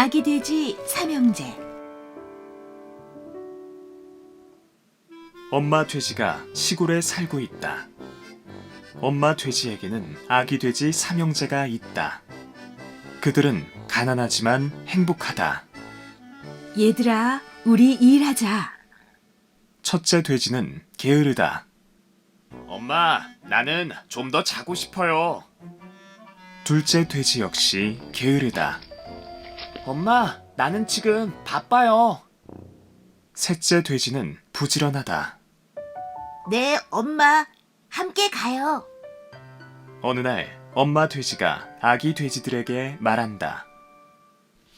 아기 돼지 삼형제 엄마 돼지가 시골에 살고 있다. 엄마 돼지에게는 아기 돼지 삼형제가 있다. 그들은 가난하지만 행복하다. 얘들아 우리 일하자 첫째 돼지는 게으르다. 엄마, 나는 좀 더 자고 싶어요. 둘째 돼지 역시 게으르다. 엄마, 나는 지금 바빠요. 셋째 돼지는 부지런하다. 네 엄마 함께 가요 어느 날 엄마 돼지가 아기 돼지들에게 말한다.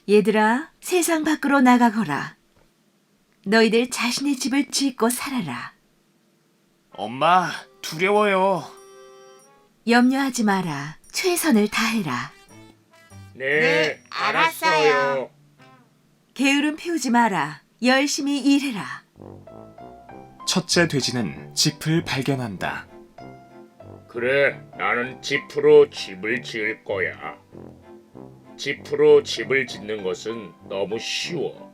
얘들아 세상 밖으로 나가거라 너희들 자신의 집을 짓고 살아라 엄마, 두려워요. 염려하지 마라 최선을 다해라 네, 알았어요. 게으름 피우지 마라 열심히 일해라 첫째 돼지는 짚을 발견한다. 그래, 나는 지프로 집을 지을 거야. 지프로 집을 짓는 것은 너무 쉬워.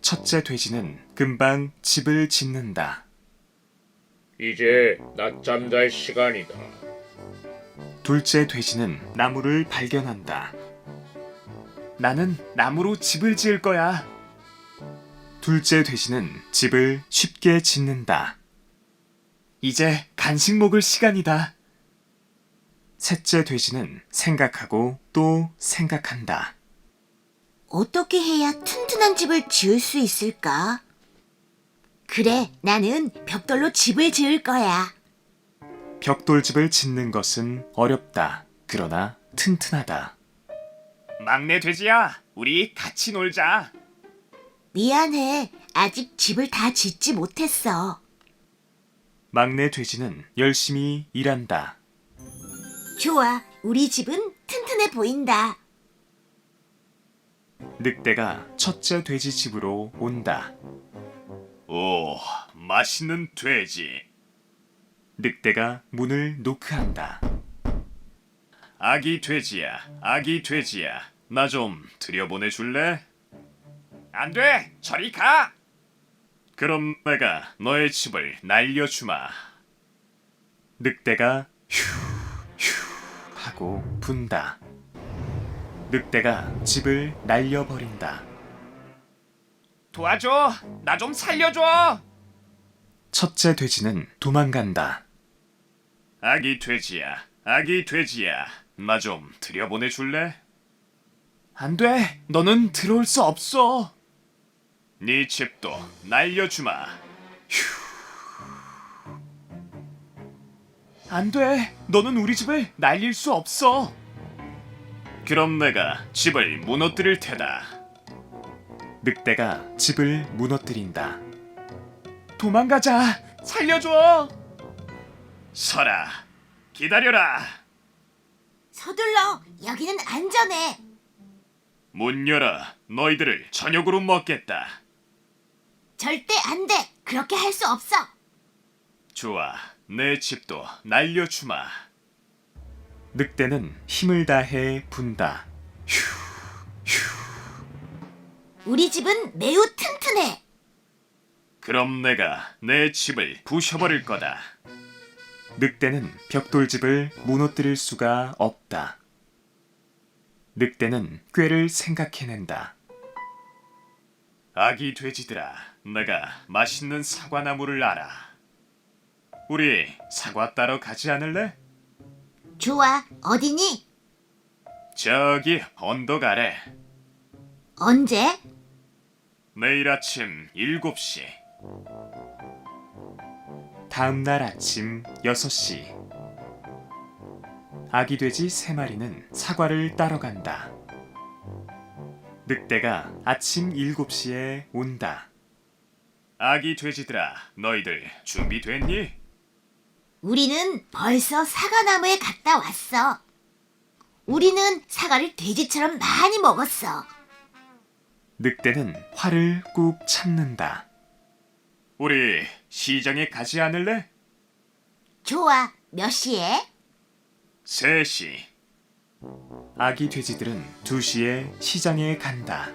첫째 돼지는 금방 집을 짓는다. 이제 낮잠 잘 시간이다. 둘째 돼지는 나무를 발견한다. 나는 나무로 집을 지을 거야. 둘째 돼지는 집을 쉽게 짓는다. 이제 간식 먹을 시간이다. 셋째 돼지는 생각하고 또 생각한다. 어떻게 해야 튼튼한 집을 지을 수 있을까? 그래, 나는 벽돌로 집을 지을 거야. 벽돌집을 짓는 것은 어렵다. 그러나 튼튼하다. 막내 돼지야, 우리 같이 놀자. 미안해. 아직 집을 다 짓지 못했어. 막내 돼지는 열심히 일한다. 좋아. 우리 집은 튼튼해 보인다. 늑대가 첫째 돼지 집으로 온다. 오, 맛있는 돼지. 늑대가 문을 노크한다. 아기 돼지야, 아기 돼지야. 나 좀 들여보내 줄래? 안 돼! 저리 가! 그럼 내가 너의 집을 날려주마. 늑대가 휴, 휴 하고 분다. 늑대가 집을 날려버린다. 도와줘! 나 좀 살려줘! 첫째 돼지는 도망간다. 아기 돼지야, 아기 돼지야. 나 좀 들여보내 줄래? 안 돼! 너는 들어올 수 없어! 네 집도 날려주마. 휴. 안 돼! 너는 우리 집을 날릴 수 없어! 그럼 내가 집을 무너뜨릴 테다. 늑대가 집을 무너뜨린다. 도망가자! 살려줘! 서라! 기다려라! 서둘러. 여기는 안전해. 문 열어! 너희들을 저녁으로 먹겠다. 절대 안 돼. 그렇게 할 수 없어. 좋아, 내 집도 날려주마. 늑대는 힘을 다해 분다. 우리 집은 매우 튼튼해. 그럼 내가 내 집을 부셔버릴 거다. 늑대는 벽돌집을 무너뜨릴 수가 없다. 늑대는 꾀를 생각해낸다. 아기 돼지들아, 내가 맛있는 사과나무를 알아. 우리 사과 따러 가지 않을래? 좋아. 어디니? 저기 언덕 아래. 언제? 내일 아침 7시. 다음 날 아침 6시. 아기 돼지 세 마리는 사과를 따러 간다. 늑대가 아침 7시에 온다. 아기 돼지들아, 너희들 준비됐니? 우리는 벌써 사과나무에 갔다 왔어. 우리는 사과를 돼지처럼 많이 먹었어. 늑대는 화를 꾹 참는다. 우리 시장에 가지 않을래? 좋아. 몇 시에? 3시. 아기 돼지들은 2시에 시장에 간다.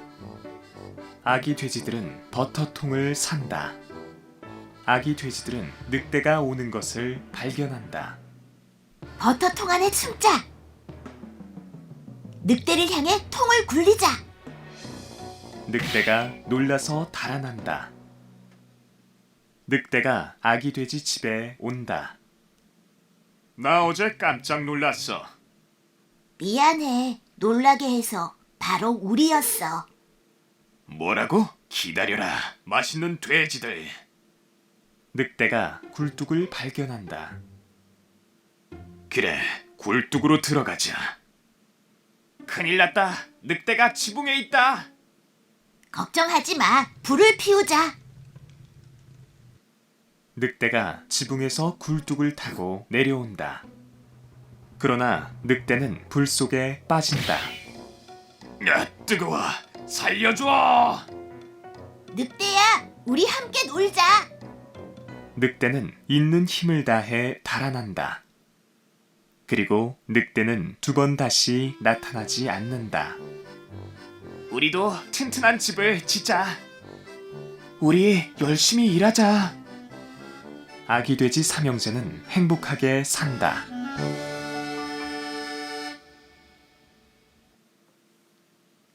아기 돼지들은 버터통을 산다. 아기 돼지들은 늑대가 오는 것을 발견한다. 버터통 안에 숨자. 늑대를 향해 통을 굴리자. 늑대가 놀라서 달아난다. 늑대가 아기 돼지 집에 온다. 나 어제 깜짝 놀랐어. 미안해. 놀라게 해서 바로 우리였어. 뭐라고? 기다려라. 맛있는 돼지들. 늑대가 굴뚝을 발견한다. 그래, 굴뚝으로 들어가자. 큰일 났다. 늑대가 지붕에 있다. 걱정하지 마. 불을 피우자. 늑대가 지붕에서 굴뚝을 타고 내려온다. 그러나 늑대는 불 속에 빠진다. 야, 뜨거워. 살려줘! 늑대야, 우리 함께 놀자. 늑대는 있는 힘을 다해 달아난다. 그리고 늑대는 두 번 다시 나타나지 않는다. 우리도 튼튼한 집을 짓자. 우리 열심히 일하자. 아기 돼지 삼형제는 행복하게 산다.